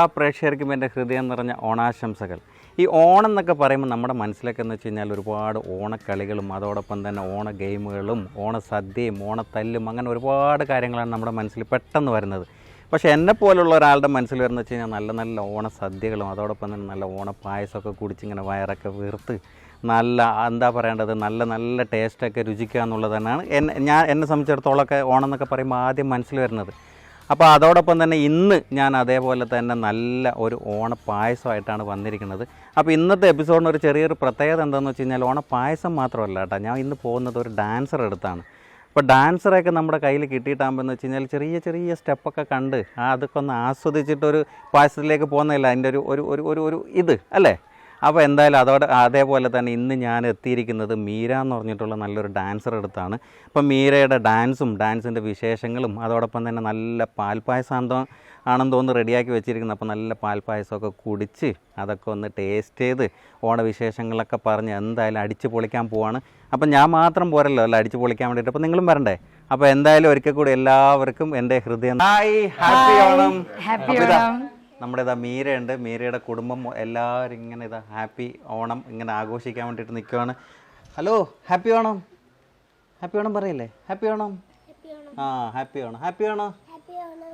എല്ലാ പ്രേക്ഷകർക്കും എന്റെ ഹൃദയം നിറഞ്ഞ ഓണാശംസകൾ. ഈ ഓണം എന്നൊക്കെ പറയുമ്പോൾ നമ്മുടെ മനസ്സിലൊക്കെ എന്ന് വെച്ച് കഴിഞ്ഞാൽ ഒരുപാട് ഓണക്കളികളും അതോടൊപ്പം തന്നെ ഓണ ഗെയിമുകളും ഓണസദ്യയും ഓണത്തല്ലും അങ്ങനെ ഒരുപാട് കാര്യങ്ങളാണ് നമ്മുടെ മനസ്സിൽ പെട്ടെന്ന് വരുന്നത്. പക്ഷേ എന്നെ പോലുള്ള ഒരാളുടെ മനസ്സിൽ വരുന്നത് വെച്ച് കഴിഞ്ഞാൽ നല്ല നല്ല ഓണസദ്യകളും അതോടൊപ്പം തന്നെ നല്ല ഓണപ്പായസമൊക്കെ കുടിച്ചിങ്ങനെ വയറൊക്കെ വീർത്ത് നല്ല എന്താ പറയേണ്ടത് നല്ല നല്ല ടേസ്റ്റൊക്കെ രുചിക്കുക എന്നുള്ളത് തന്നെയാണ് എന്നെ ഞാൻ എന്നെ സംബന്ധിച്ചിടത്തോളമൊക്കെ ഓണം എന്നൊക്കെ പറയുമ്പോൾ ആദ്യം മനസ്സിൽ വരുന്നത്. അപ്പോൾ അതോടൊപ്പം തന്നെ ഇന്ന് ഞാൻ അതേപോലെ തന്നെ നല്ല ഒരു ഓണപ്പായസമായിട്ടാണ് വന്നിരിക്കുന്നത്. അപ്പോൾ ഇന്നത്തെ എപ്പിസോഡിന് ഒരു ചെറിയൊരു പ്രത്യേകത എന്താണെന്ന് വെച്ച് കഴിഞ്ഞാൽ ഓണപ്പായസം മാത്രമല്ല കേട്ടോ. ഞാൻ ഇന്ന് പോകുന്നത് ഒരു ഡാൻസർ എടുത്താണ് അപ്പോൾ ഡാൻസറൊക്കെ നമ്മുടെ കയ്യിൽ കിട്ടിയിട്ടാകുമ്പോൾ എന്ന് വെച്ച് കഴിഞ്ഞാൽ ചെറിയ ചെറിയ സ്റ്റെപ്പൊക്കെ കണ്ട് അതൊക്കെ ഒന്ന് ആസ്വദിച്ചിട്ടൊരു പായസത്തിലേക്ക് പോകുന്നില്ല അതിന്റെ ഒരു ഒരു ഒരു ഒരു ഇത് അല്ലേ? അപ്പോൾ എന്തായാലും അതോടെ അതേപോലെ തന്നെ ഇന്ന് ഞാൻ എത്തിയിരിക്കുന്നത് മീര എന്ന് പറഞ്ഞിട്ടുള്ള നല്ലൊരു ഡാൻസർ അടുത്താണ്. അപ്പം മീരയുടെ ഡാൻസും ഡാൻസിന്റെ വിശേഷങ്ങളും അതോടൊപ്പം തന്നെ നല്ല പാൽപ്പായസം ആണെന്ന് തോന്നുന്നു റെഡിയാക്കി വെച്ചിരിക്കുന്നത് അപ്പോൾ നല്ല പാൽപ്പായസമൊക്കെ കുടിച്ച് അതൊക്കെ ഒന്ന് ടേസ്റ്റ് ചെയ്ത് ഓണവിശേഷങ്ങളൊക്കെ പറഞ്ഞ് എന്തായാലും അടിച്ച് പൊളിക്കാൻ പോവാണ്. അപ്പം ഞാൻ മാത്രം പോരല്ലോ അല്ല അടിച്ച് പൊളിക്കാൻ വേണ്ടിയിട്ട്. അപ്പോൾ നിങ്ങളും വരണ്ടേ? അപ്പോൾ എന്തായാലും ഒരിക്കൽ കൂടി എല്ലാവർക്കും എന്റെ ഹൃദയം hi happy Onam. Happy Onam നമ്മുടെ ഇതാ മീരയുണ്ട്. മീരയുടെ കുടുംബം എല്ലാവരും ഇങ്ങനെ ഇതാ ഹാപ്പി ഓണം ഇങ്ങനെ ആഘോഷിക്കാൻ വേണ്ടിയിട്ട് നിൽക്കുകയാണ് hello happy Onam. Happy Onam പറയില്ലേ? ഹാപ്പി ഓണം. ആ ഹാപ്പി ഓണം. ഹാപ്പി ഓണം.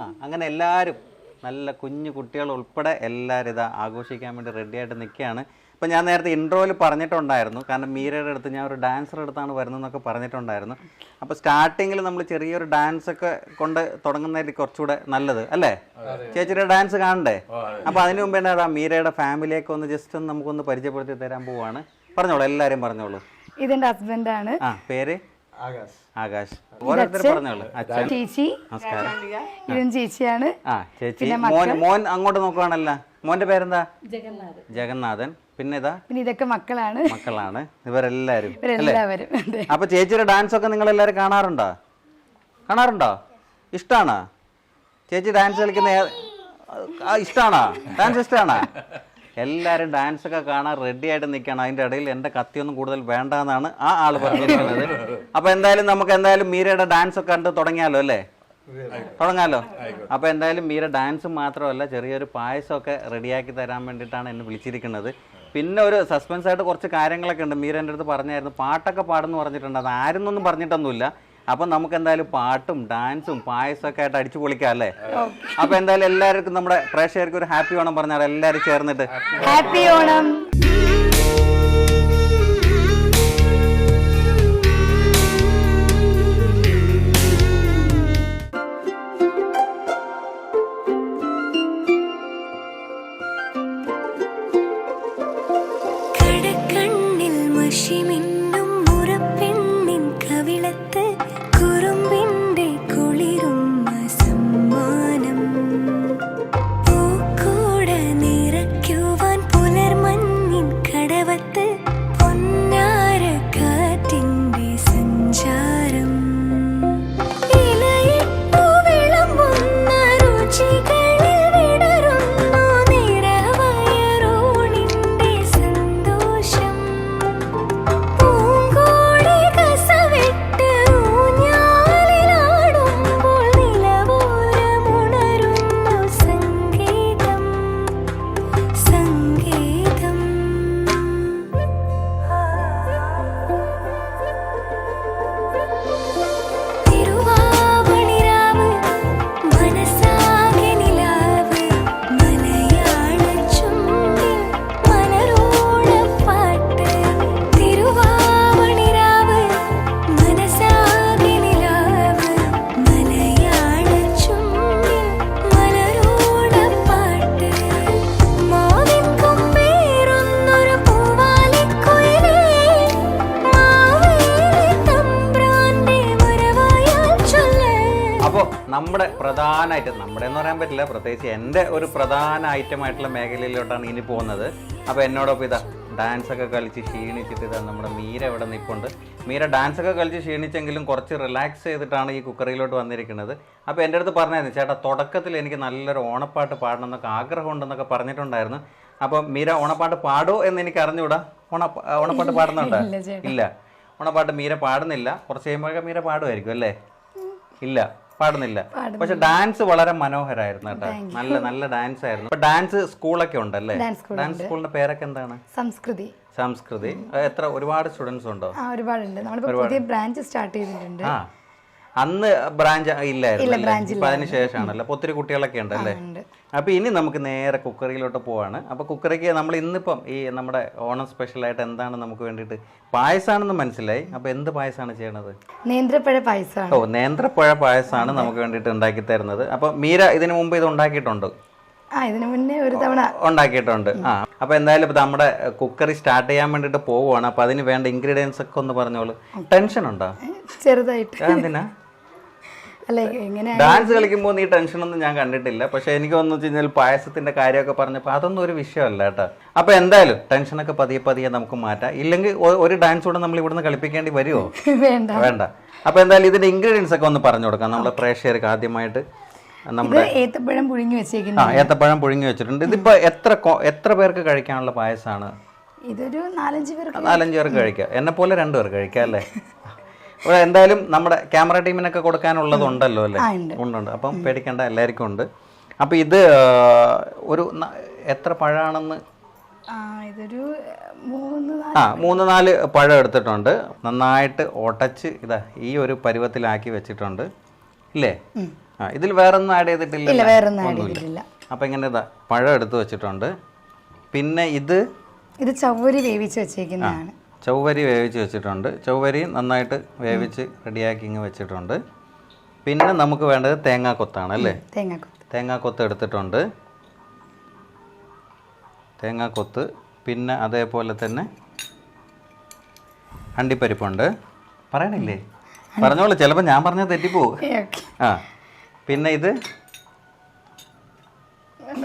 ആ അങ്ങനെ എല്ലാവരും നല്ല കുഞ്ഞു കുട്ടികൾ ഉൾപ്പെടെ എല്ലാവരും ഇതാ ആഘോഷിക്കാൻ വേണ്ടി റെഡിയായിട്ട് നിൽക്കുകയാണ്. ഇപ്പം ഞാൻ നേരത്തെ ഇൻട്രോയിൽ പറഞ്ഞിട്ടുണ്ടായിരുന്നു. കാരണം മീരയുടെ അടുത്ത് ഞാൻ ഒരു ഡാൻസർ അടുത്താണ് വരുന്നതെന്നൊക്കെ പറഞ്ഞിട്ടുണ്ടായിരുന്നു. അപ്പോൾ സ്റ്റാർട്ടിങ്ങിൽ നമ്മൾ ചെറിയൊരു ഡാൻസ് ഒക്കെ കൊണ്ട് തുടങ്ങുന്നതായിരിക്കും കുറച്ചുകൂടെ നല്ലത് അല്ലേ? ചേച്ചിയുടെ ഡാൻസ് കാണണ്ടേ? അപ്പോൾ അതിനു മുമ്പ് തന്നെ അതാ മീരയുടെ ഫാമിലിയൊക്കെ ഒന്ന് ജസ്റ്റ് ഒന്ന് നമുക്കൊന്ന് പരിചയപ്പെടുത്തി തരാൻ പോവാണ്. പറഞ്ഞോളൂ എല്ലാവരും പറഞ്ഞോളൂ. ഇതെന്റെ ഹസ്ബൻഡാണ് ആ പേര്? ആകാശ്. ആകാശ്. ചേച്ചി. ഇതും ചേച്ചിയാണ്. ആ ചേച്ചി. മോൻ മോൻ അങ്ങോട്ട് നോക്കുവാണല്ലോ. മോന്റെ പേരെന്താ? ജഗന്നാഥൻ. പിന്നെ ഇതാ പിന്നെ ഇതൊക്കെ മക്കളാണ്. മക്കളാണ്. ഇവരെല്ലാരും. ഇവരെല്ലാവരും. അപ്പൊ ചേച്ചിയുടെ ഡാൻസ് ഒക്കെ നിങ്ങൾ എല്ലാരും കാണാറുണ്ടോ? കാണാറുണ്ടോ? ഇഷ്ടാണോ? ചേച്ചി ഡാൻസ് കളിക്കുന്ന ഇഷ്ടാണോ? ഡാൻസ് ഇഷ്ടാണോ? എല്ലാരും ഡാൻസ് ഒക്കെ കാണാൻ റെഡി ആയിട്ട് നിൽക്കണം. അതിന്റെ ഇടയിൽ എന്റെ കത്തിയൊന്നും കൂടുതൽ വേണ്ടെന്നാണ് ആ ആൾ പറഞ്ഞിരിക്കുന്നത് അപ്പൊ എന്തായാലും നമുക്ക് എന്തായാലും മീരയുടെ ഡാൻസ് ഒക്കെ കണ്ട് തുടങ്ങിയാലോ അല്ലേ? തുടങ്ങാലോ? അപ്പൊ എന്തായാലും മീര ഡാൻസ് മാത്രമല്ല ചെറിയൊരു പായസമൊക്കെ റെഡിയാക്കി തരാൻ വേണ്ടിയിട്ടാണ് എന്നെ വിളിച്ചിരിക്കുന്നത്. പിന്നെ ഒരു സസ്പെൻസ് ആയിട്ട് കുറച്ച് കാര്യങ്ങളൊക്കെ ഉണ്ട്. മീര എന്റെ അടുത്ത് പറഞ്ഞായിരുന്നു. പാട്ടൊക്കെ പാടുന്നു പറഞ്ഞിട്ടുണ്ട്. അത് ആരെന്നൊന്നും പറഞ്ഞിട്ടൊന്നുമില്ല. അപ്പൊ നമുക്ക് എന്തായാലും പാട്ടും ഡാൻസും പായസമൊക്കെ ആയിട്ട് അടിച്ചു പൊളിക്കാം അല്ലേ? അപ്പൊ എന്തായാലും എല്ലാവർക്കും നമ്മുടെ പ്രേക്ഷകർക്ക് ഒരു ഹാപ്പി ഓണം പറഞ്ഞാൽ എല്ലാവരും ചേർന്നിട്ട്. ഹാപ്പി ഓണം. നമ്മുടെ പ്രധാന ഐറ്റം നമ്മുടെ എന്ന് പറയാൻ പറ്റില്ല. പ്രത്യേകിച്ച് എന്റെ ഒരു പ്രധാന ഐറ്റം ആയിട്ടുള്ള മേഖലയിലോട്ടാണ് ഇനി പോകുന്നത്. അപ്പോൾ എന്നോടൊപ്പം ഇതാ ഡാൻസ് ഒക്കെ കളിച്ച് ക്ഷീണിച്ചിട്ട് ഇതാ നമ്മുടെ മീര ഇവിടെ നിൽപ്പുണ്ട്. മീര ഡാൻസ് ഒക്കെ കളിച്ച് ക്ഷീണിച്ചെങ്കിലും കുറച്ച് റിലാക്സ് ചെയ്തിട്ടാണ് ഈ കുക്കറിയിലോട്ട് വന്നിരിക്കുന്നത്. അപ്പോൾ എന്റെ അടുത്ത് പറഞ്ഞായിരുന്നു ചേട്ടാ തുടക്കത്തിൽ എനിക്ക് നല്ലൊരു ഓണപ്പാട്ട് പാടണം എന്നൊക്കെ ആഗ്രഹമുണ്ടെന്നൊക്കെ പറഞ്ഞിട്ടുണ്ടായിരുന്നു. അപ്പോൾ മീര ഓണപ്പാട്ട് പാടോ എന്ന് എനിക്ക് അറിഞ്ഞുകൂടാ? ഓണ ഓണപ്പാട്ട് പാടുന്നുണ്ട്? ഇല്ല ഇല്ല. ഓണപ്പാട്ട് മീര പാടുന്നില്ല. കുറച്ച് കഴിയുമ്പോഴൊക്കെ മീര പാടുമായിരിക്കും അല്ലേ? ഇല്ല. പാടുന്നില്ല. പക്ഷെ ഡാൻസ് വളരെ മനോഹരായിരുന്നു കേട്ടോ. നല്ല നല്ല ഡാൻസ് ആയിരുന്നു. അപ്പൊ ഡാൻസ് സ്കൂളൊക്കെ ഉണ്ടല്ലേ? ഡാൻസ് സ്കൂളിന്റെ പേരൊക്കെ എന്താണ്? സംസ്കൃതി. സംസ്കൃതി. എത്ര ഒരുപാട് സ്റ്റുഡൻസ് ഉണ്ടോ? ഒരുപാട് ഒരുപാടുണ്ട്. നമ്മളിപ്പോ പുതിയ ബ്രാഞ്ച് സ്റ്റാർട്ട് ചെയ്തിട്ടുണ്ട്. അന്ന് ബ്രാഞ്ച് ഇല്ലായിരുന്നു അതിന് ശേഷമാണല്ലോ. അപ്പൊ ഒത്തിരി കുട്ടികളൊക്കെ ഉണ്ടല്ലേ? ഉണ്ട്. അപ്പൊ ഇനി നമുക്ക് നേരെ കുക്കറിയിലോട്ട് പോവാണ്. അപ്പൊ കുക്കറിക്ക് നമ്മൾ ഇന്നിപ്പം ഈ നമ്മുടെ ഓണം സ്പെഷ്യൽ ആയിട്ട് എന്താണ് നമുക്ക് വേണ്ടിയിട്ട് പായസാണെന്ന് മനസ്സിലായി. അപ്പൊ എന്ത് പായസമാണ് ചെയ്യണത്? നേന്ത്രപ്പഴ പായസമാണ് ഓ നേന്ത്രപ്പഴ പായസമാണ് നമുക്ക് വേണ്ടിയിട്ട് ഉണ്ടാക്കി തരുന്നത്. അപ്പൊ മീര ഇതിനു മുമ്പ് ഇത് ഉണ്ടാക്കിയിട്ടുണ്ട്? ആ ഇതിനു മുന്നേ ഒരു തവണ. ഉണ്ടാക്കിയിട്ടുണ്ട്. ആ അപ്പൊ എന്തായാലും ഇപ്പൊ നമ്മുടെ കുക്കറി സ്റ്റാർട്ട് ചെയ്യാൻ വേണ്ടിട്ട് പോവുകയാണ്. അപ്പൊ അതിന് വേണ്ട ഇൻഗ്രീഡിയൻസ് ഒക്കെ ഒന്ന് പറഞ്ഞോളൂ. ടെൻഷൻ ഉണ്ടോ? ചെറുതായിട്ട്. എന്തിനാ? ഡാൻസ് കളിക്കുമ്പോൾ നീ ടെൻഷനൊന്നും ഞാൻ കണ്ടിട്ടില്ല. പക്ഷെ എനിക്ക് വന്നു വെച്ച് കഴിഞ്ഞാൽ പായസത്തിന്റെ കാര്യമൊക്കെ പറഞ്ഞപ്പോൾ അതൊന്നും ഒരു വിഷയമല്ല കേട്ടോ. അപ്പൊ എന്തായാലും ടെൻഷനൊക്കെ പതിയെ പതിയെ നമുക്ക് മാറ്റാം. ഇല്ലെങ്കിൽ ഒരു ഡാൻസ് കൂടെ നമ്മൾ ഇവിടുന്ന് കളിപ്പിക്കേണ്ടി വരുമോ വേണ്ട. വേണ്ട. അപ്പൊ എന്തായാലും ഇതിന്റെ ഇൻഗ്രീഡിയൻസ് ഒക്കെ ഒന്ന് പറഞ്ഞു കൊടുക്കാം. നമ്മുടെ പ്രേക്ഷകർക്ക് ആദ്യമായിട്ട് നമ്മുടെ ഏത്തപ്പഴം പുഴുങ്ങി ആ ഏത്തപ്പഴം പുഴുങ്ങി വെച്ചിട്ടുണ്ട്. ഇതിപ്പോ എത്ര എത്ര പേർക്ക് കഴിക്കാനുള്ള പായസമാണ് ഇതൊരു നാലഞ്ച് പേർക്ക് നാലഞ്ച് പേർക്ക് കഴിക്കാം. എന്നെ പോലെ രണ്ടു പേർക്ക് കഴിക്കാം അല്ലേ? എന്തായാലും നമ്മുടെ ക്യാമറ ടീമിനൊക്കെ കൊടുക്കാനുള്ളതുണ്ടല്ലോ അല്ലേ? ഉണ്ടുണ്ട് ഉണ്ട്. ഉണ്ട് അപ്പം പേടിക്കേണ്ട എല്ലാവർക്കും ഉണ്ട്. അപ്പം ഇത് ഒരു എത്ര പഴമാണെന്ന്? ആ ഇതൊരു മൂന്ന് നാല് ആ മൂന്ന് നാല് പഴം എടുത്തിട്ടുണ്ട്. നന്നായിട്ട് ഒടച്ച് ഇതാ ഈ ഒരു പരുവത്തിലാക്കി വെച്ചിട്ടുണ്ട്. ഇല്ലേ? ആ ഇതിൽ വേറൊന്നും ആഡ് ചെയ്തിട്ടില്ല വേറൊന്നും ആഡ് ചെയ്തിട്ടില്ല. അപ്പം ഇങ്ങനെ ഇതാ പഴം എടുത്ത് വെച്ചിട്ടുണ്ട്. പിന്നെ ഇത്? ഇത് ചവ്വരി വേവിച്ച് വെച്ചേക്കുന്നതാണ്. ചൗവരി വേവിച്ച് വെച്ചിട്ടുണ്ട്. ചൗവരി നന്നായിട്ട് വേവിച്ച് റെഡിയാക്കി ഇങ്ങ് വെച്ചിട്ടുണ്ട്. പിന്നെ നമുക്ക് വേണ്ടത് തേങ്ങാക്കൊത്താണ് അല്ലേ? തേങ്ങാക്കൊത്ത് തേങ്ങാക്കൊത്ത് എടുത്തിട്ടുണ്ട്. തേങ്ങാക്കൊത്ത് പിന്നെ അതേപോലെ തന്നെ അണ്ടിപ്പരിപ്പുണ്ട്. പറയണില്ലേ? പറഞ്ഞോളൂ ചിലപ്പോൾ ഞാൻ പറഞ്ഞാൽ തെറ്റിപ്പോവും. ആ പിന്നെ ഇത്?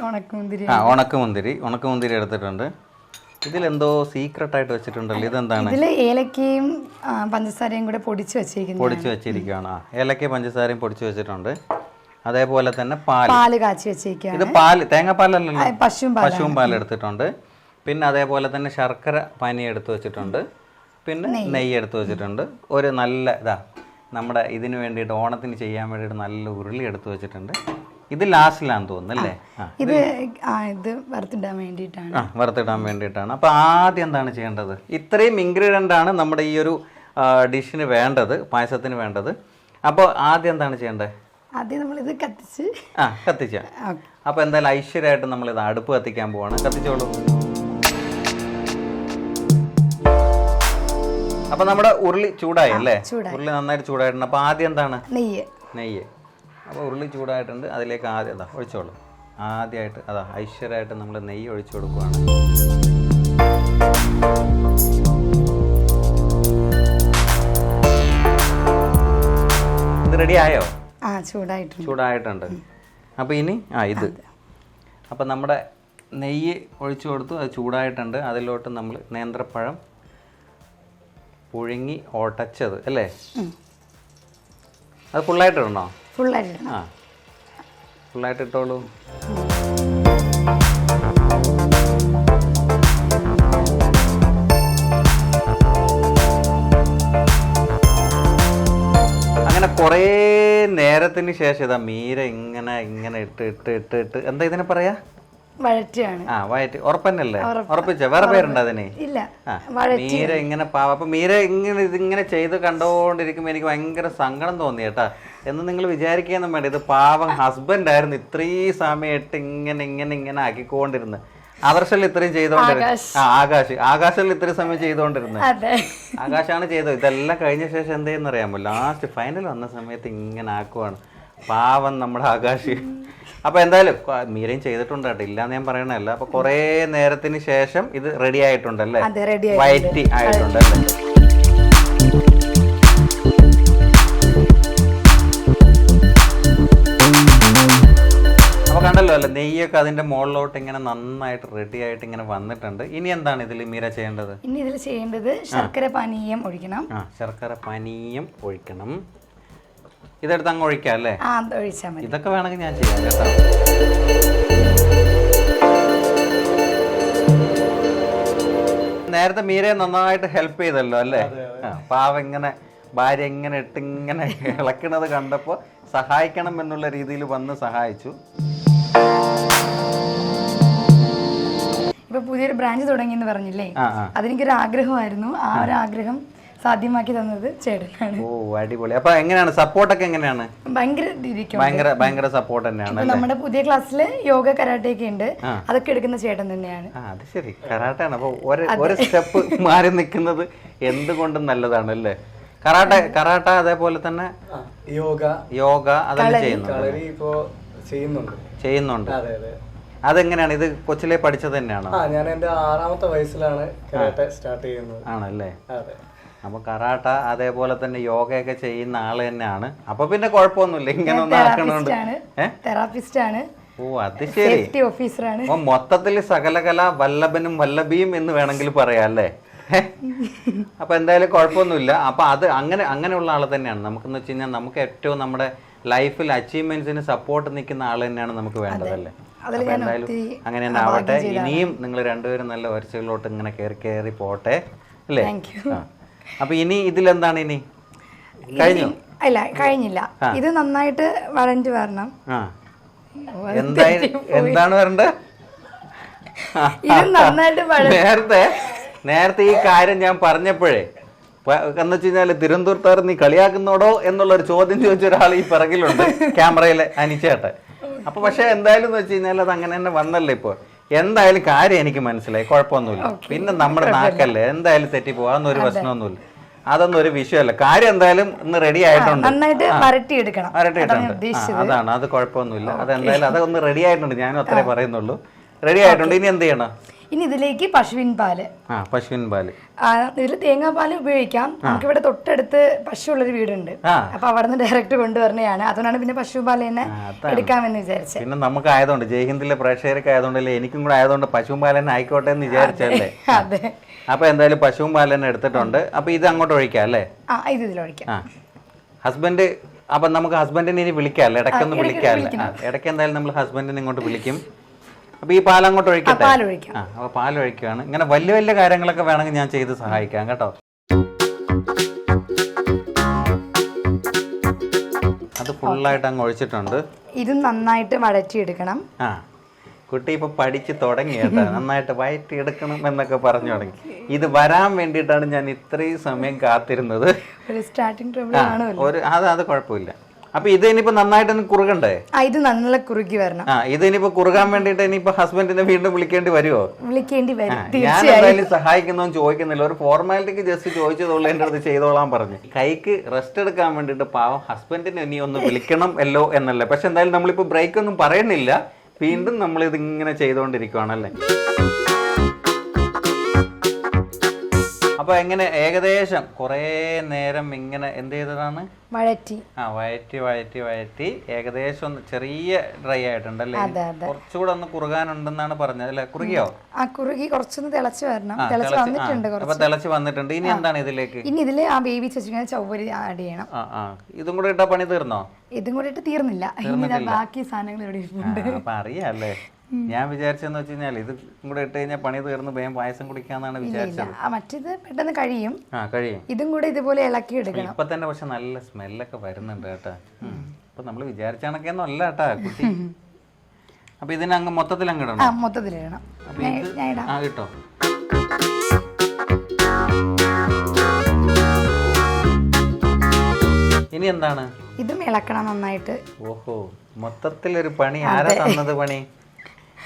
ഉണക്കമുന്തിരി. ആ ഉണക്കമുന്തിരി. ഉണക്കമുന്തിരി എടുത്തിട്ടുണ്ട്. ഇതിലെന്തോ സീക്രട്ട് ആയിട്ട് വെച്ചിട്ടുണ്ടല്ലോ. ഇതെന്താണ്? ഇതിൽ ഏലക്കയും ആ, പഞ്ചസാരയും കൂടെ പൊടിച്ച് വെച്ചിരിക്കുന്നു പൊടിച്ച് വെച്ചിരിക്കുകയാണ്. ആ ഏലക്ക പഞ്ചസാരയും പൊടിച്ച് വെച്ചിട്ടുണ്ട്. അതേപോലെ തന്നെ പാൽ പാൽ കാച്ചി വെച്ചിരിക്കുകയാണ്. ഇത് പാൽ തേങ്ങാപ്പാലല്ലല്ലോ? പശുവും പാൽ പശുവും പാൽ എടുത്തിട്ടുണ്ട്. പിന്നെ അതേപോലെ തന്നെ ശർക്കര പാനി എടുത്ത് വെച്ചിട്ടുണ്ട്. പിന്നെ നെയ്യ് എടുത്ത് വെച്ചിട്ടുണ്ട്. ഒരു നല്ല ഇതാ നമ്മുടെ ഇതിന് വേണ്ടിയിട്ട് ഓണത്തിന് ചെയ്യാൻ വേണ്ടിയിട്ട് നല്ല ഉരുളി എടുത്ത് വെച്ചിട്ടുണ്ട്. ഇത് ലാസ്റ്റിലാന്ന് തോന്നുന്നു അല്ലേ? ഇത് ഇത് വറുത്തിടാൻ വേണ്ടിയിട്ടാണ്. ആ വറുത്തിടാൻ വേണ്ടിയിട്ടാണ്. അപ്പോൾ ആദ്യം എന്താണ് ചെയ്യേണ്ടത്? ഇത്രയും ഇൻഗ്രീഡിയന്റ് ആണ് നമ്മുടെ ഈ ഒരു ഡിഷിന് വേണ്ടത് പായസത്തിന് വേണ്ടത്. അപ്പോൾ ആദ്യം എന്താണ് ചെയ്യേണ്ടത്? ആദ്യം നമ്മളിത് കത്തിച്ച്. ആ കത്തിച്ച. അപ്പൊ അപ്പോൾ എന്തായാലും ഐശ്വര്യമായിട്ട് നമ്മൾ ഇത് അടുപ്പ് കത്തിക്കാൻ പോവാണ്. കത്തിച്ചോളൂ. അപ്പൊ നമ്മുടെ ഉരുളി ചൂടായി അല്ലേ. ഉരുളി നന്നായിട്ട് ചൂടായിട്ടുണ്ട്. അപ്പൊ ആദ്യം എന്താണ്? നെയ്യ്. നെയ്യ്. അപ്പോൾ ഉരുളി ചൂടായിട്ടുണ്ട്. അതിലേക്ക് ആദ്യം അതാ ഒഴിച്ചോളൂ. ആദ്യമായിട്ട് അതാ ഐശ്വര്യമായിട്ട് നമ്മൾ നെയ്യ് ഒഴിച്ചു കൊടുക്കുവാണ്. ഇത് റെഡി ആയോ? ആ ചൂടായിട്ടുണ്ട്. ചൂടായിട്ടുണ്ട്. അപ്പോൾ ഇനി ആ ഇത്. അപ്പോൾ നമ്മുടെ നെയ്യ് ഒഴിച്ചു കൊടുത്തു അത് ചൂടായിട്ടുണ്ട്. അതിലോട്ട് നമ്മൾ നേന്ത്രപ്പഴം പുഴുങ്ങി ഒടച്ചത് അല്ലേ? അത് ഫുള്ളായിട്ടുണ്ടോ ഫുള്ളായിട്ട് ആ. ഫുള്ളായിട്ട് ഇട്ടോളൂ അങ്ങനെ കുറേ നേരത്തിന് ശേഷം ഇതാ മീര ഇങ്ങനെ ഇങ്ങനെ ഇട്ട് ഇട്ട് ഇട്ട് ഇട്ട്. എന്താ ഇതിനെ പറയാ? വഴറ്റിയാണ്. ആ വയറ്റ് ഉറപ്പന്നല്ലേ? ഉറപ്പിച്ച? വേറെ പേരുണ്ട് അതിന്? ഇല്ല. മീര ഇങ്ങനെ പാവ. അപ്പൊ മീര ഇങ്ങനെ ഇതിങ്ങനെ ചെയ്ത് കണ്ടോണ്ടിരിക്കുമ്പോ എനിക്ക് ഭയങ്കര സങ്കടം തോന്നി കേട്ടാ. എന്ന് നിങ്ങൾ വിചാരിക്കുകയൊന്നും വേണ്ട. ഇത് പാവം ഹസ്ബൻഡ് ആയിരുന്നു. ഇത്രയും സമയമായിട്ട് ഇങ്ങനെ ഇങ്ങനെ ഇങ്ങനെ ആക്കിക്കൊണ്ടിരുന്നു. ആദർശൽ ഇത്രയും ചെയ്തോണ്ടിരുന്നു? ആകാശ്. ആ ആകാശ്. ആകാശല്ല ഇത്രയും സമയം ചെയ്തോണ്ടിരുന്നത് ആകാശാണ് ചെയ്തത്. ഇതെല്ലാം കഴിഞ്ഞ ശേഷം എന്തെയെന്ന് അറിയാമോ ലാസ്റ്റ് ഫൈനൽ വന്ന സമയത്ത് ഇങ്ങനെ ആക്കുവാണ്. പാവം നമ്മുടെ ആകാശ്. അപ്പൊ എന്തായാലും മീരയും ചെയ്തിട്ടുണ്ട് കേട്ടോ. ഇല്ലാന്ന് ഞാൻ പറയണല്ല അപ്പൊ കൊറേ നേരത്തിന് ശേഷം ഇത് റെഡി ആയിട്ടുണ്ടല്ലേ വയറ്റി ആയിട്ടുണ്ടല്ലേ അപ്പൊ അല്ലേ നെയ്യൊക്കെ അതിന്റെ മുകളിലോട്ട് ഇങ്ങനെ നന്നായിട്ട് റെഡി ആയിട്ട് ഇങ്ങനെ വന്നിട്ടുണ്ട്. ഇനി എന്താണ് ഇതിൽ മീര ചെയ്യേണ്ടത്? ഇനി ഇതിൽ ചെയ്യേണ്ടത് ശർക്കര പാനീയം ഒഴിക്കണം. ആ ശർക്കര പാനീയം ഒഴിക്കണം. ഇതെടുത്ത് അങ്ങ് ഒഴിക്കാം അല്ലേ? ആ ഒഴിച്ചാൽ മതി. ഇതൊക്കെ വേണമെങ്കിൽ ഞാൻ ചെയ്യാം കേട്ടോ. നേരത്തെ മീരയെ നന്നായിട്ട് ഹെൽപ്പ് ചെയ്തല്ലോ അല്ലേ? ആ, പാവ ഇങ്ങനെ ഭാര്യ ഇങ്ങനെ ഇട്ടിങ്ങനെ ഇളക്കണത് കണ്ടപ്പോൾ സഹായിക്കണം എന്നുള്ള രീതിയിൽ വന്ന് സഹായിച്ചു. ഇപ്പൊ പുതിയൊരു ബ്രാഞ്ച് തുടങ്ങി എന്ന് പറഞ്ഞില്ലേ അതെനിക്കൊരു ആഗ്രഹമായിരുന്നു ആ ഒരു ആഗ്രഹം സാധ്യമാക്കി തന്നത് ചേട്ടനാണ്. ഓ അടിപൊളി. അപ്പൊ എങ്ങനെയാണ്? സപ്പോർട്ടൊക്കെ എങ്ങനെയാണ്? ഭയങ്കര ഭയങ്കര ഭയങ്കര സപ്പോർട്ട് തന്നെയാണ് നമ്മുടെ പുതിയ ക്ലാസ്സിൽ യോഗ കരാട്ടെ ഒക്കെ ഉണ്ട് അതൊക്കെ എടുക്കുന്ന ചേട്ടൻ തന്നെയാണ്. ആ അത് ശരി. കറാട്ടാണ് അപ്പൊ ഒരു സ്റ്റെപ്പ് മാറി നിൽക്കുന്നത് എന്തുകൊണ്ടും നല്ലതാണ് അല്ലേ? കറാട്ട കറാട്ട അതേപോലെ തന്നെ യോഗ. യോഗ അതെല്ലാം ചെയ്യുന്നുണ്ട് ചെയ്യുന്നുണ്ട്. ചെയ്യുന്നുണ്ട്. അതെ അതെ. അതെങ്ങനെയാണ്? ഇത് കൊച്ചിലെ പഠിച്ചത് തന്നെയാണോ? ആ ഞാൻ എന്റെ ആറാമത്തെ വയസ്സിലാണ് കരാട്ടെ സ്റ്റാർട്ട് ചെയ്യുന്നത്. ആണല്ലേ? അതെ. അപ്പൊ കറാട്ട അതേപോലെ തന്നെ യോഗയൊക്കെ ചെയ്യുന്ന ആൾ തന്നെയാണ്. അപ്പൊ പിന്നെ കുഴപ്പമൊന്നുമില്ല. ഇങ്ങനെ ഒന്ന് ആക്കണോണ്ട്. തെറാപ്പിസ്റ്റ് ആണ് ഓ അത് ശരി. ഓഫീസറാണ് അപ്പൊ മൊത്തത്തിൽ സകലകല വല്ലഭനും വല്ലഭിയും എന്ന് വേണമെങ്കിൽ പറയാം അല്ലേ? അപ്പൊ എന്തായാലും കുഴപ്പമൊന്നുമില്ല. അപ്പൊ അത് അങ്ങനെ അങ്ങനെയുള്ള ആൾ തന്നെയാണ്. നമുക്കെന്ന് വെച്ച് കഴിഞ്ഞാൽ നമുക്ക് ഏറ്റവും നമ്മുടെ ലൈഫിൽ അച്ചീവ്മെന്റ്സിന് സപ്പോർട്ട് നിൽക്കുന്ന ആൾ തന്നെയാണ് നമുക്ക് അപ്പൊ ഞാൻ എന്തായാലും അങ്ങനെ തന്നെ ആവട്ടെ. ഇനിയും നിങ്ങൾ രണ്ടുപേരും നല്ല വരച്ചകളിലോട്ട് ഇങ്ങനെ കയറി കയറി പോട്ടെ. അല്ലേ. അപ്പൊ ഇനി ഇതിലെന്താണ് ഇനി? കഴിഞ്ഞു? അല്ല കഴിഞ്ഞില്ല. ഇത് നന്നായിട്ട് വളഞ്ഞു വരണം. എന്താണ് വരണ്ടത് നേരത്തെ നേരത്തെ ഈ കാര്യം ഞാൻ പറഞ്ഞപ്പോഴേ എന്ന് വെച്ച് കഴിഞ്ഞാൽ തിരുവനന്തപുരത്താർ നീ കളിയാക്കുന്നോടോ എന്നുള്ള ഒരു ചോദ്യം ചോദിച്ച ഒരാൾ ഈ പിറകിലുണ്ട് ക്യാമറയിലെ അനിച്ചേട്ടൻ. അപ്പൊ പക്ഷെ എന്തായാലും വെച്ച് കഴിഞ്ഞാൽ അത് അങ്ങനെ തന്നെ വന്നല്ലേ ഇപ്പൊ. എന്തായാലും കാര്യം എനിക്ക് മനസ്സിലായി. കുഴപ്പമൊന്നുമില്ല. പിന്നെ നമ്മുടെ നാക്കല്ലേ? എന്തായാലും തെറ്റി പോകാന്നൊരു പ്രശ്നമൊന്നുമില്ല. അതൊന്നും ഒരു വിഷയമല്ല. കാര്യം എന്തായാലും ഇന്ന് റെഡി ആയിട്ടുണ്ട്. നന്നായിട്ട് വരട്ടിയെടുക്കണം വരട്ടിയിട്ടുണ്ട് അതാണ് അത് കുഴപ്പമൊന്നുമില്ല. അതെന്തായാലും അതൊന്ന് റെഡി ആയിട്ടുണ്ട്. ഞാനും അത്രേ പറയുന്നുള്ളൂ. റെഡി ആയിട്ടുണ്ട്. ഇനി എന്ത് ചെയ്യണം? ഇനി ഇതിലേക്ക് പശുവിൻ പാൽ. ആ പശുവിൻ പാൽ. ഇതിൽ തേങ്ങാപ്പാൽ ഉപയോഗിക്കാം. നമുക്ക് ഇവിടെ തൊട്ടടുത്ത് പശുവുള്ളൊരു വീടുണ്ട്. ആ. അപ്പൊ അവിടെ നിന്ന് ഡയറക്റ്റ് കൊണ്ടുവരണയാണ് അതുകൊണ്ടാണ് പിന്നെ പശു പാൽ തന്നെ. എടുക്കാമെന്ന് വിചാരിച്ചത് പിന്നെ നമുക്ക് ആയതുകൊണ്ട് ജയ്ഹിന്ദിലെ പ്രേക്ഷകർക്ക് ആയതുകൊണ്ടല്ലേ എനിക്കും കൂടെ ആയതുകൊണ്ട് പശു പാൽ തന്നെ ആയിക്കോട്ടെ എന്ന് വിചാരിച്ചല്ലേ അതെ അപ്പൊ എന്തായാലും പശുവും പാൽ തന്നെ എടുത്തിട്ടുണ്ട്. അപ്പൊ ഇത് അങ്ങോട്ട് ഒഴിക്കാം അല്ലേ? ആ ഇത് ഇതിലൊഴിക്കാം ഒഴിക്കാം. ഹസ്ബൻഡ് അപ്പൊ നമുക്ക് ഹസ്ബൻഡിനെ ഇനി വിളിക്കാം അല്ലേ? ഇടയ്ക്കൊന്ന് ഇടയ്ക്ക് വിളിക്കാം ഇടയ്ക്ക് എന്തായാലും നമ്മൾ ഹസ്ബൻഡിനെ ഇങ്ങോട്ട് വിളിക്കും. അപ്പൊ ഈ പാൽ അങ്ങോട്ട് ഒഴിക്കട്ടെ? പാലൊഴിക്കാം ആ അപ്പൊ പാൽ ഒഴിക്കുകയാണ്. ഇങ്ങനെ വലിയ വലിയ കാര്യങ്ങളൊക്കെ വേണമെങ്കിൽ ഞാൻ ചെയ്ത് സഹായിക്കാം കേട്ടോ. അത് ഫുള്ളായിട്ട് അങ്ങ് ഒഴിച്ചിട്ടുണ്ട്. ഇത് നന്നായിട്ട് വഴറ്റിയെടുക്കണം. ആ കുട്ടി ഇപ്പൊ പഠിച്ച് തുടങ്ങി കേട്ടോ. നന്നായിട്ട് വയറ്റി എടുക്കണം എന്നൊക്കെ പറഞ്ഞു തുടങ്ങി. ഇത് വരാൻ വേണ്ടിയിട്ടാണ് ഞാൻ ഇത്രയും സമയം കാത്തിരുന്നത്. ഒരു സ്റ്റാർട്ടിംഗ് ട്രബിൾ ആ, കാണുമല്ലോ. ഒരു അത് അത് കുഴപ്പമില്ല. അപ്പൊ ഇത് ഇനിയിപ്പോ നന്നായിട്ട് കുറുകണ്ടേ? ആ ഇത് നല്ല കുറുകി വരണം. ആ ഇത് ഇനിയിപ്പോ കുറുകാൻ വേണ്ടിട്ട് ഇനിയിപ്പോ ഹസ്ബൻഡിനെ വീണ്ടും വിളിക്കേണ്ടി വരുമോ വിളിക്കേണ്ടി വരും ഞാൻ എന്തായാലും സഹായിക്കുന്നതും ചോദിക്കുന്നില്ല. ഒരു ഫോർമാലിറ്റിക്ക് ജസ്റ്റ് ചോദിച്ചതുള്ള എന്റെ അടുത്ത് ചെയ്തോളാൻ പറഞ്ഞു. കൈക്ക് റെസ്റ്റ് എടുക്കാൻ വേണ്ടിട്ട് പാവം ഹസ്ബൻഡിനെ ഇനി ഒന്ന് വിളിക്കണം അല്ലോ എന്നല്ലേ. പക്ഷെ എന്തായാലും നമ്മളിപ്പോ ബ്രേക്ക് ഒന്നും പറയുന്നില്ല വീണ്ടും നമ്മൾ ഇത് ഇങ്ങനെ ചെയ്തുകൊണ്ടിരിക്കുവാണല്ലേ അപ്പൊ എങ്ങനെ ഏകദേശം കുറേ നേരം ഇങ്ങനെ എന്ത് ചെയ്തതാണ്? വഴറ്റി. ആ വയറ്റി വഴറ്റി വഴറ്റി ഏകദേശം ഒന്ന് ചെറിയ ഡ്രൈ ആയിട്ടുണ്ട് അല്ലേ. കുറച്ചുകൂടെ ഒന്ന് കുറുകാനുണ്ടെന്നാണ് പറഞ്ഞത് അല്ലെ? കുറുകിയോ? ആ കുറുകി കുറച്ചൊന്ന് തിളച്ച് വരണം. തിളച്ച് വന്നിട്ടുണ്ട് അപ്പൊ തിളച്ച് വന്നിട്ടുണ്ട്. ഇനി എന്താണ് ഇതിലേക്ക്? ഇനി ഇതിൽ ആ വേവിച്ച് വെച്ചിരിക്കുന്ന ചൗവരി ആഡ് ചെയ്യണം. ആ ആ. ഇതും കൂടെ ഇട്ടാ പണി തീർന്നോ? ഇതും കൂടെ ഇട്ട് തീർന്നില്ല. ബാക്കി സാധനങ്ങൾ ഇവിടെ അറിയാം അല്ലേ? ഞാൻ വിചാരിച്ചെന്ന് വെച്ച് കഴിഞ്ഞാൽ ഇത് കൂടെ ഇട്ട് കഴിഞ്ഞാൽ പണി തീർന്ന് വേഗം പായസം കുടിക്കാന്നാണ് വിചാരിച്ചത്. മറ്റേത് പെട്ടെന്ന് കഴിയും. ആ കഴിയും. ഇതും കൂടെ ഇതുപോലെ ഇളക്കി എടുക്കണം. ഇപ്പൊ തന്നെ പക്ഷെ നല്ല സ്മെല്ലൊക്കെ വരുന്നുണ്ട് കേട്ടാ. അപ്പൊ നമ്മൾ വിചാരിച്ച കണക്കൊന്നും അല്ല കേട്ടാ കുട്ടി. അപ്പൊ ഇതിനെ അങ്ങ് മൊത്തത്തിൽ അങ്ങ് ഇടണം? മൊത്തത്തിലിടണം അപ്പൊ ഞാൻ ഇടാം. ആ കിട്ടോ ഇനി എന്താണ്? ഇതും ഇളക്കണം നന്നായിട്ട്. ഓഹോ മൊത്തത്തിലൊരു പണി. ആരാ തന്നത് പണി?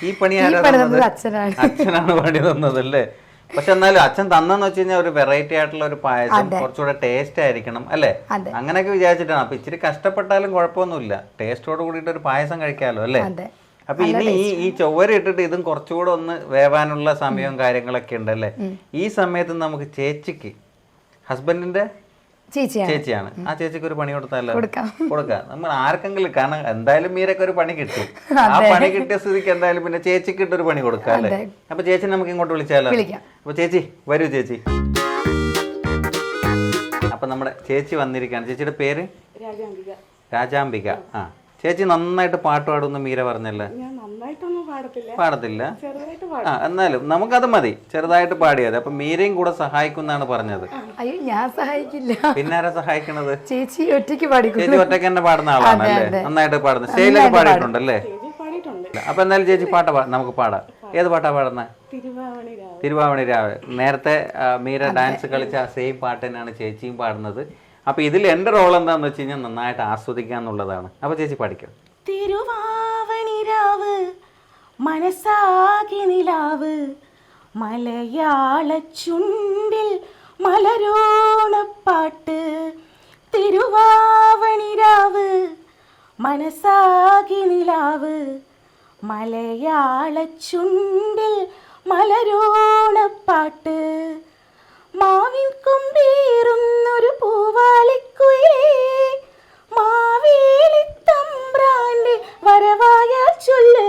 ഈ പണി അച്ഛനാണ്. അച്ഛനാണ് പണി തന്നതല്ലേ പക്ഷെ എന്നാലും അച്ഛൻ തന്നെന്ന് വെച്ച് കഴിഞ്ഞാൽ ഒരു വെറൈറ്റി ആയിട്ടുള്ള ഒരു പായസം കുറച്ചുകൂടെ ടേസ്റ്റ് ആയിരിക്കണം അല്ലേ. അങ്ങനെയൊക്കെ വിചാരിച്ചിട്ടാണ്. അപ്പൊ ഇച്ചിരി കഷ്ടപ്പെട്ടാലും കുഴപ്പമൊന്നുമില്ല. ടേസ്റ്റോട് കൂടിയിട്ട് ഒരു പായസം കഴിക്കാമല്ലോ അല്ലേ? അപ്പൊ ഇനി ഈ ഈ ചൊവ്വര ഇട്ടിട്ട് ഇതും കുറച്ചുകൂടെ ഒന്ന് വേവാനുള്ള സമയവും കാര്യങ്ങളൊക്കെ ഉണ്ടല്ലേ? ഈ സമയത്ത് നമുക്ക് ചേച്ചിക്ക് ഹസ്ബൻഡിന്റെ ചേച്ചിയാണ്. ചേച്ചിയാണ്. ആ ചേച്ചിക്ക് ഒരു പണി കൊടുത്താലോ? കൊടുക്കാം. കൊടുക്കാം. നമ്മൾ ആർക്കെങ്കിലും കാരണം എന്തായാലും മീരൊക്കെ ഒരു പണി കിട്ടി. ആ പണി കിട്ടിയ സ്ഥിതിക്ക് എന്തായാലും പിന്നെ ചേച്ചിക്ക് ഒരു പണി കൊടുക്കാം അല്ലേ അപ്പൊ ചേച്ചി നമുക്ക് ഇങ്ങോട്ട് വിളിച്ചാലോ? വിളിക്കാം. അപ്പൊ ചേച്ചി വരൂ ചേച്ചി. അപ്പൊ നമ്മുടെ ചേച്ചി വന്നിരിക്കുകയാണ്. ചേച്ചിയുടെ പേര്? രാജാംബിക. രാജാംബിക. ആ. ചേച്ചി നന്നായിട്ട് പാട്ട് പാടുമെന്ന് മീര പറഞ്ഞല്ലേ? പാടത്തില്ല. ആ എന്നാലും നമുക്കത് മതി. ചെറുതായിട്ട് പാടിയത് അപ്പൊ മീരയും കൂടെ സഹായിക്കുന്നാണ് പറഞ്ഞത്. അയ്യോ ഞാൻ സഹായിക്കില്ല. പിന്നെ ആരാ സഹായിക്കണത്? ചേച്ചി ഒറ്റയ്ക്ക് പാടിക്കും. ചേച്ചി ഒറ്റയ്ക്ക് തന്നെ പാടുന്ന ആളാണ് അല്ലേ? നന്നായിട്ട് പാടുന്നത് സ്റ്റേജിലൊക്കെ പാടിയിട്ടുണ്ടല്ലേ? പാടി പാടിയിട്ടുണ്ട്. അപ്പൊ എന്തായാലും ചേച്ചി പാട്ട് നമുക്ക് പാടാം. ഏത് പാട്ടാ പാടുന്നത് തിരുവാവണി രാവ്. തിരുവാവണി രാവ്. നേരത്തെ മീര ഡാൻസ് കളിച്ച സെയിം പാട്ട് തന്നെയാണ് ചേച്ചിയും പാടുന്നത്. അപ്പൊ ഇതിൽ എന്റെ റോൾ എന്താന്ന് വെച്ച് കഴിഞ്ഞാൽ നന്നായിട്ട് ആസ്വദിക്കുക എന്നുള്ളതാണ്. അപ്പൊ ചേച്ചി പഠിക്കും. തിരുവാവണിരാവ് മനസ്സാകി നിലാവ് മലയാള ചുണ്ടിൽ മലരോണപ്പാട്ട്. തിരുവാവണിരാവ് മനസ്സാകി നിലാവ് മലയാള ചുണ്ടിൽ മലരോണപ്പാട്ട്. മാവിൻ കൊമ്പേറുന്നൊരു പൂവാലിക്കുയിലേ മാവേലിത്തമ്പ്രാന്റെ വരവായ ചൊല്ല്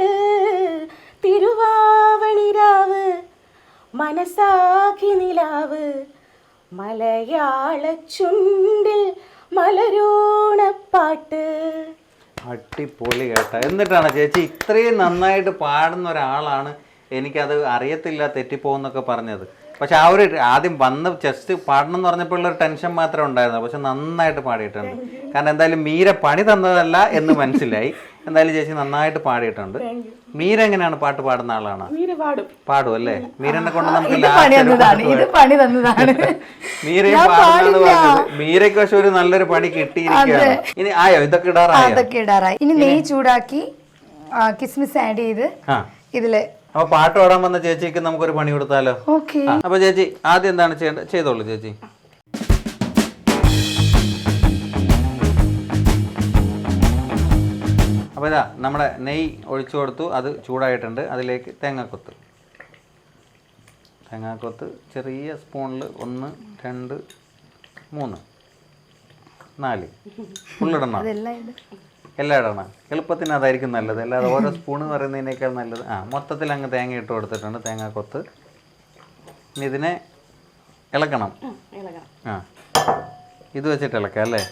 തിരുവാവണിരാവ് മനസാഖി നിലാവ് മലയാള ചുണ്ടിൽ മലരോണപ്പാട്ട്. അടിപൊളി കേട്ട. എന്നിട്ടാണ് ചേച്ചി ഇത്രയും നന്നായിട്ട് പാടുന്ന ഒരാളാണ് എനിക്കത് അറിയത്തില്ല തെറ്റിപ്പോന്നൊക്കെ പറഞ്ഞത്. പക്ഷെ ആ ഒരു ആദ്യം വന്ന് ജസ്റ്റ് പാടണം എന്ന് പറഞ്ഞപ്പോൾ ഒരു ടെൻഷൻ മാത്രമേ ഉണ്ടായിരുന്നു പക്ഷെ നന്നായിട്ട് പാടിയിട്ടുണ്ട്. കാരണം എന്തായാലും മീര പണി തന്നതല്ല എന്ന് മനസ്സിലായി. എന്തായാലും ചേച്ചി നന്നായിട്ട് പാടിയിട്ടുണ്ട്. മീര എങ്ങനെയാണ് പാട്ട് പാടുന്ന ആളാണ്? പാടും. അല്ലേ? മീരനെ കൊണ്ട് നമുക്ക് മീരയും. മീരയ്ക്ക് പക്ഷെ ഒരു നല്ലൊരു പണി കിട്ടിയിരിക്കുകയാണ്. ഇനി ആയോ? ഇതൊക്കെ ഇടാറായോ? ഇനി നെയ്യ് ചൂടാക്കി കിസ്മിസ് ആഡ് ചെയ്ത് ഇതിൽ അപ്പൊ പാട്ട് പാടാൻ വന്ന ചേച്ചിക്ക് നമുക്കൊരു പണി കൊടുത്താലോ? ഓക്കെ. അപ്പൊ ചേച്ചി ആദ്യം എന്താണ് ചെയ്യേണ്ടത് ചെയ്തോളൂ ചേച്ചി. അപ്പോൾ ഇതാ നമ്മുടെ നെയ്യ് ഒഴിച്ചു കൊടുത്തു അത് ചൂടായിട്ടുണ്ട്. അതിലേക്ക് തേങ്ങാക്കൊത്ത്. തേങ്ങാക്കൊത്ത് ചെറിയ സ്പൂണിൽ ഒന്ന് രണ്ട് മൂന്ന് നാല്. ഫുള്ളിടണം എല്ലാം ഇടണം എളുപ്പത്തിന് അതായിരിക്കും നല്ലത്. അല്ലാതെ ഓരോ സ്പൂൺ എന്ന് പറയുന്നതിനേക്കാൾ നല്ലത്. ആ മൊത്തത്തിൽ അങ്ങ് തേങ്ങ ഇട്ട് കൊടുത്തിട്ടുണ്ട്. തേങ്ങാക്കൊത്ത് ഇനി ഇതിനെ ഇളക്കണം. ആ. ഇത് വെച്ചിട്ട് ഇളക്കാം അല്ലേ?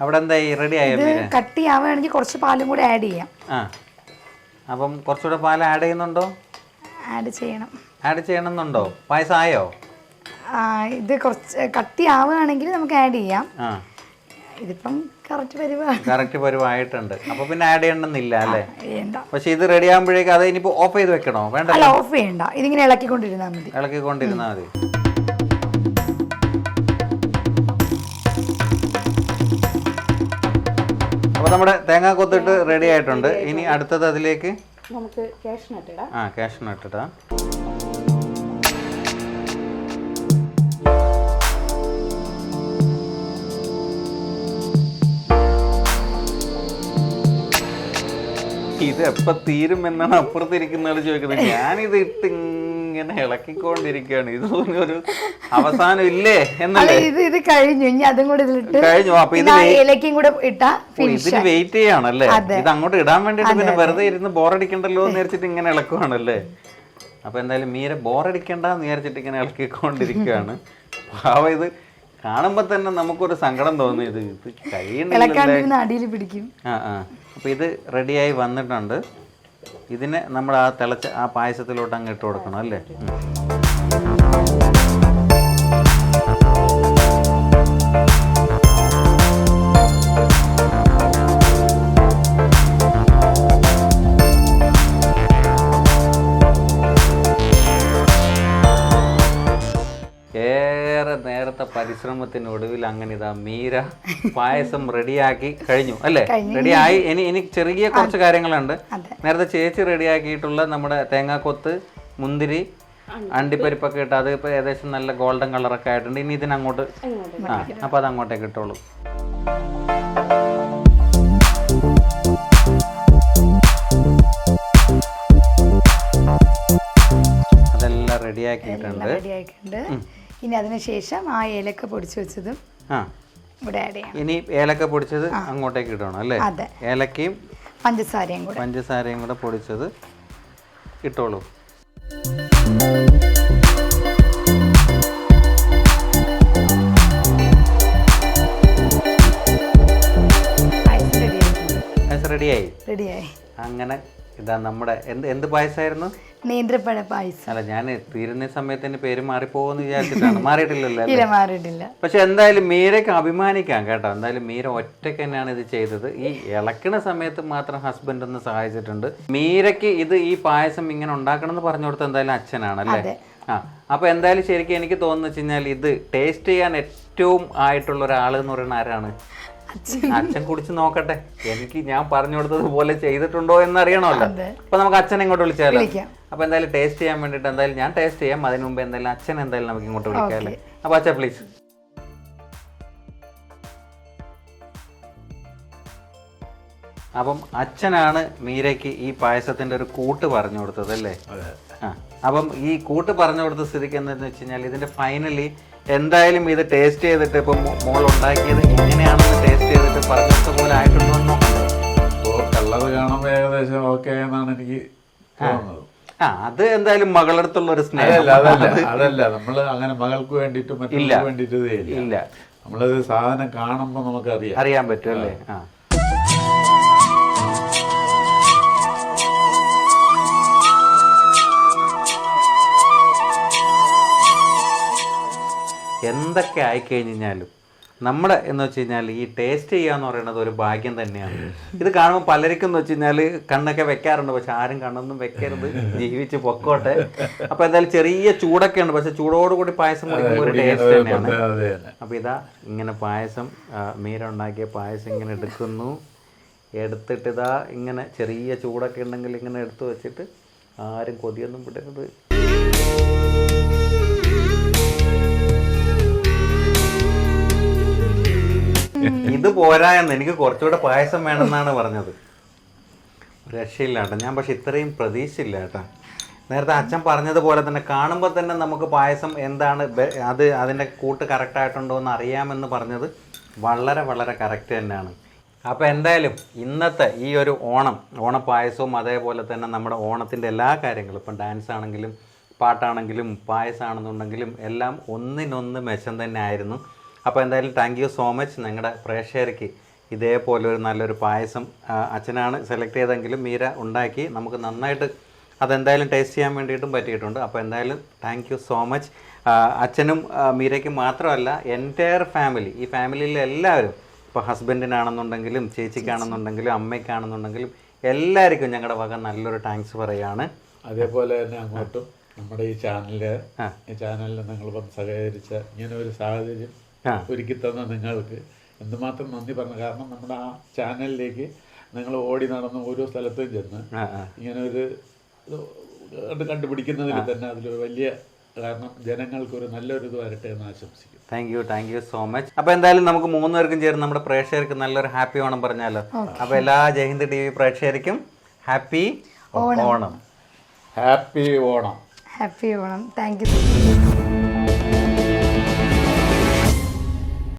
അവിടെ എന്തായി റെഡി ആയോ കട്ടി ആവുകയാണെങ്കിൽ കട്ടിയാവുകയാണെങ്കിൽ കുറച്ച് പാലും കൂടെ ആഡ് ചെയ്യാം. ആ. അപ്പം കുറച്ചുകൂടെ പാൽ ആഡ് ചെയ്യുന്നുണ്ടോ? ആഡ് ചെയ്യണം. ആഡ് ചെയ്യണമെന്നുണ്ടോ? പായസം ആയോ ഇത് കുറച്ച് കട്ടിയാവുകയാണെങ്കിൽ നമുക്ക് ആഡ് ചെയ്യാം. ഇതിപ്പം കറക്റ്റ് പരിവാണ് കറക്റ്റ് പരിവായിട്ടുണ്ട് അപ്പൊ പിന്നെ ആഡ് ചെയ്യണമെന്നില്ല അല്ലേ? പക്ഷെ ഇത് റെഡി ആകുമ്പോഴേക്കും അത് ഇനിയിപ്പോ ഓഫ് ചെയ്ത് വെക്കണോ? വേണ്ട ഓഫ് ചെയ്യണ്ട. ഇതിങ്ങനെ ഇളക്കിക്കൊണ്ടിരുന്നാൽ മതി. ഇളക്കിക്കൊണ്ടിരുന്നാൽ മതി. അപ്പൊ നമ്മുടെ തേങ്ങ കൊത്തിട്ട് റെഡി ആയിട്ടുണ്ട്. ഇനി അടുത്തത് അതിലേക്ക്? നമുക്ക് ക്യാഷ് ഇടാം. ആ കാഷ്നട്ട് ഇട്ടിട്ടാ ഇത് എപ്പ തീരും എന്നാണ് അപ്പുറത്തിരിക്കുന്ന ആൾ ചോദിക്കുന്നത്. ഞാനിത് ഇട്ട് ഇങ്ങനെ ഇളക്കിക്കൊണ്ടിരിക്കുകയാണ്. ഇത് ഒരു അവസാനം ഇല്ലേ എന്നല്ലേ? ഇത് ഇത് കഴിഞ്ഞു. ഇനി അതും കൂടെ ഇതിലിട്ട് കഴിഞ്ഞു. അപ്പൊ ഇത് ഏലക്കയും കൂടെ ഇട്ടാ ഇതിന് വെയിറ്റ് ചെയ്യാണല്ലേ? ഇത് അങ്ങോട്ട് ഇടാൻ വേണ്ടിട്ട് പിന്നെ വെറുതെ ഇരുന്ന് ബോറടിക്കണ്ടല്ലോ എന്ന് വിചാരിച്ചിട്ട് ഇങ്ങനെ ഇളക്കുവാണല്ലേ? അപ്പൊ എന്തായാലും മീര ബോറടിക്കണ്ടെന്ന് വിചാരിച്ചിട്ട് ഇങ്ങനെ ഇളക്കിക്കൊണ്ടിരിക്കുകയാണ്. പാവ ഇത് കാണുമ്പോ തന്നെ നമുക്കൊരു സങ്കടം തോന്നി ഇത് ഇത് അടിയിൽ പിടിക്കും. ആ ആ. അപ്പൊ ഇത് റെഡിയായി വന്നിട്ടുണ്ട്. ഇതിനെ നമ്മൾ ആ തിളച്ച ആ പായസത്തിലോട്ട് അങ്ങ് ഇട്ട് കൊടുക്കണം അല്ലേ? നേരത്തെ പരിശ്രമത്തിനൊടുവിൽ അങ്ങനെ ഇതാ മീര പായസം റെഡിയാക്കി കഴിഞ്ഞു അല്ലേ? റെഡിയായി. ഇനി ഇനി ചെറിയ കുറച്ച് കാര്യങ്ങളുണ്ട്. നേരത്തെ ചേച്ചി റെഡിയാക്കിയിട്ടുള്ള നമ്മുടെ തേങ്ങാക്കൊത്ത് മുന്തിരി അണ്ടിപ്പരിപ്പൊക്കെ ഇട്ട് അത് ഇപ്പൊ ഏകദേശം നല്ല ഗോൾഡൻ കളറൊക്കെ ആയിട്ടുണ്ട്. ഇനി ഇതിനങ്ങോട്ട് ആ അപ്പൊ അത് അങ്ങോട്ടേക്ക് ഇട്ടോളൂ. അതെല്ലാം റെഡിയാക്കിയിട്ടുണ്ട്. ഇനി അതിനുശേഷം ആ ഏലക്ക പൊടിച്ച് വെച്ചതും ഇവിടെ ആഡ് ചെയ്യണം. ഇനി ഏലക്ക പൊടിച്ചത് അങ്ങോട്ടേക്ക് ഇടണം അല്ലേ? ഏലക്കയും പഞ്ചസാരയും കൂടെ. പഞ്ചസാരയും കൂടെ പൊടിച്ചത് ഇട്ടോളൂ. റെഡിയായി റെഡിയായി അങ്ങനെ ഇതാ നമ്മുടെ എന്ത് എന്ത് പായസായിരുന്നു? നേന്ത്രപ്പഴ പായസം. അല്ല ഞാൻ തീരുന്ന സമയത്തിന് പേര് മാറിപ്പോകുമെന്ന് വിചാരിച്ചിട്ടാണ്. മാറിയിട്ടില്ലല്ലോ ഇല്ല? മാറിയിട്ടില്ല. പക്ഷെ എന്തായാലും മീരക്ക് അഭിമാനിക്കാം കേട്ടോ. എന്തായാലും മീര ഒറ്റയ്ക്ക് തന്നെയാണ് ഇത് ചെയ്തത്. ഈ ഇളക്കണ സമയത്ത് മാത്രം ഹസ്ബൻഡ് ഒന്ന് സഹായിച്ചിട്ടുണ്ട്. മീരക്ക് ഇത് ഈ പായസം ഇങ്ങനെ ഉണ്ടാക്കണം എന്ന് പറഞ്ഞു കൊടുത്ത എന്തായാലും അച്ഛനാണ് അല്ലേ ആ അപ്പൊ എന്തായാലും ശരിക്കും എനിക്ക് തോന്നുന്നു വെച്ച് കഴിഞ്ഞാൽ ഇത് ടേസ്റ്റ് ചെയ്യാൻ ഏറ്റവും ആയിട്ടുള്ള ഒരാൾ എന്ന് പറയുന്ന ആരാണ്? അച്ഛൻ. കുടിച്ച് നോക്കട്ടെ. എനിക്ക് ഞാൻ പറഞ്ഞു കൊടുത്തത് പോലെ ചെയ്തിട്ടുണ്ടോ എന്ന് അറിയണമല്ലോ. അപ്പൊ നമുക്ക് അച്ഛനെ ഇങ്ങോട്ട് വിളിച്ചാലോ. അപ്പൊ എന്തായാലും ടേസ്റ്റ് ചെയ്യാൻ വേണ്ടിട്ട് എന്തായാലും ഞാൻ ടേസ്റ്റ് ചെയ്യാം. അതിനു മുമ്പ് എന്തായാലും അച്ഛൻ എന്തായാലും നമുക്ക് ഇങ്ങോട്ട് വിളിക്കാല്ലേ അപ്പൊ അച്ഛ പ്ലീസ് അപ്പം അച്ഛനാണ് മീരയ്ക്ക് ഈ പായസത്തിന്റെ ഒരു കൂട്ട് പറഞ്ഞു കൊടുത്തത് അല്ലേ? ആ. അപ്പം ഈ കൂട്ട് പറഞ്ഞു കൊടുത്ത സ്ഥിതിക്ക് എന്താന്ന് വെച്ച് കഴിഞ്ഞാൽ ഇതിന്റെ ഫൈനലി എന്തായാലും ഇത് ടേസ്റ്റ് ചെയ്തിട്ട് ഇപ്പം മോൾ ഉണ്ടാക്കിയത് എങ്ങനെയാണെന്ന് ടേസ്റ്റ് ചെയ്തിട്ട് പറഞ്ഞ പോലെ ആയിട്ടുണ്ടോ അപ്പോൾ കളർ കാണുമ്പോൾ ഏകദേശം ഓക്കെ എന്നാണ് എനിക്ക് തോന്നുന്നത്. ആ അത് എന്തായാലും മകളടുത്തുള്ള ഒരു സ്നേഹം. അതല്ല നമ്മൾ അങ്ങനെ മകൾക്ക് വേണ്ടിട്ട് മറ്റുള്ള വേണ്ടിട്ട് വേണ്ടിയിട്ട് ഇല്ല. നമ്മളത് സാധനം കാണുമ്പോൾ നമുക്കറിയാം. അറിയാൻ പറ്റും അല്ലേ? ആ. എന്തൊക്കെ ആയിക്കഴിഞ്ഞാലും നമ്മുടെ എന്ന് വെച്ച് കഴിഞ്ഞാൽ ഈ ടേസ്റ്റ് ചെയ്യാന്ന് പറയുന്നത് ഒരു ഭാഗ്യം തന്നെയാണ്. ഇത് കാണുമ്പോൾ പലർക്കും എന്ന് വെച്ച് കഴിഞ്ഞാൽ കണ്ണൊക്കെ വെക്കാറുണ്ട്. പക്ഷെ ആരും കണ്ണൊന്നും വെക്കരുത്. ജീവിച്ച് പൊക്കോട്ടെ. അപ്പൊ എന്തായാലും ചെറിയ ചൂടൊക്കെ ഉണ്ട്. പക്ഷെ ചൂടോടുകൂടി പായസം കുടിക്കുമ്പോൾ ഒരു ടേസ്റ്റ് തന്നെയാണ്. അപ്പോൾ ഇതാ ഇങ്ങനെ പായസം മീര ഉണ്ടാക്കിയ പായസം ഇങ്ങനെ എടുക്കുന്നു. എടുത്തിട്ട് ഇതാ ഇങ്ങനെ ചെറിയ ചൂടൊക്കെ ഉണ്ടെങ്കിൽ ഇങ്ങനെ എടുത്തു വെച്ചിട്ട് ആരും കൊതിയൊന്നും വിടരുത്. ഇത് പോരാ എന്ന് എനിക്ക് കുറച്ചുകൂടെ പായസം വേണമെന്നാണ് പറഞ്ഞത്. രക്ഷയില്ല കേട്ടോ. ഞാൻ പക്ഷെ ഇത്രയും പ്രതീക്ഷയില്ല കേട്ടോ. നേരത്തെ അച്ഛൻ പറഞ്ഞതുപോലെ തന്നെ കാണുമ്പോൾ തന്നെ നമുക്ക് പായസം എന്താണ് അത് അതിന്റെ കൂട്ട് കറക്റ്റായിട്ടുണ്ടോ എന്ന് അറിയാമെന്ന് പറഞ്ഞത് വളരെ വളരെ കറക്റ്റ് തന്നെയാണ്. അപ്പോൾ എന്തായാലും ഇന്നത്തെ ഈ ഒരു ഓണം ഓണപ്പായസവും അതേപോലെ തന്നെ നമ്മുടെ ഓണത്തിന്റെ എല്ലാ കാര്യങ്ങളും ഇപ്പം ഡാൻസ് ആണെങ്കിലും പാട്ടാണെങ്കിലും പായസമാണെന്നുണ്ടെങ്കിലും എല്ലാം ഒന്നിനൊന്ന് മെച്ചം തന്നെ ആയിരുന്നു. അപ്പോൾ എന്തായാലും താങ്ക് യു സോ മച്ച് നിങ്ങളുടെ പ്രേക്ഷകർക്ക്. ഇതേപോലെ ഒരു നല്ലൊരു പായസം അച്ഛനാണ് സെലക്ട് ചെയ്തെങ്കിലും മീര ഉണ്ടാക്കി നമുക്ക് നന്നായിട്ട് അതെന്തായാലും ടേസ്റ്റ് ചെയ്യാൻ വേണ്ടിയിട്ടും പറ്റിയിട്ടുണ്ട്. അപ്പോൾ എന്തായാലും താങ്ക് യു സോ മച്ച് അച്ഛനും മീരയ്ക്കും മാത്രമല്ല എന്റയർ ഫാമിലി ഈ ഫാമിലിയിലെ എല്ലാവരും ഇപ്പോൾ ഹസ്ബൻഡിനാണെന്നുണ്ടെങ്കിലും ചേച്ചിക്കാണെന്നുണ്ടെങ്കിലും അമ്മയ്ക്കാണെന്നുണ്ടെങ്കിലും എല്ലാവർക്കും ഞങ്ങളുടെ വക നല്ലൊരു താങ്ക്സ് പറയുകയാണ് അതേപോലെ തന്നെ അങ്ങോട്ടും നമ്മുടെ ഈ ചാനലിൽ ഈ ചാനലിൽ നിങ്ങൾ വന്ന് സഹകരിച്ച ഇങ്ങനെ ഒരു സാഹചര്യം. ഒരുക്കി തന്ന നിങ്ങൾക്ക്. എന്തുമാത്രം നന്ദി പറഞ്ഞു. കാരണം നമ്മുടെ ആ ചാനലിലേക്ക് നിങ്ങൾ ഓടി നടന്ന് ഓരോ സ്ഥലത്തും ചെന്ന് ഇങ്ങനെ ഒരു ഇത് കണ്ടുപിടിക്കുന്നതിൽ തന്നെ അതിലൊരു വലിയ കാരണം ജനങ്ങൾക്കൊരു നല്ലൊരു ഇത് വരട്ടെ എന്ന് ആശംസിക്കും thank you thank you so much അപ്പൊ എന്തായാലും നമുക്ക് മൂന്ന് പേർക്കും ചേർന്ന് നമ്മുടെ പ്രേക്ഷകർക്ക് നല്ലൊരു ഹാപ്പി ഓണം പറഞ്ഞാലോ? അപ്പൊ എല്ലാ ജയഹിന്ദ് ടി വി പ്രേക്ഷകർക്കും happy Onam. Happy Onam. Happy Onam. Thank you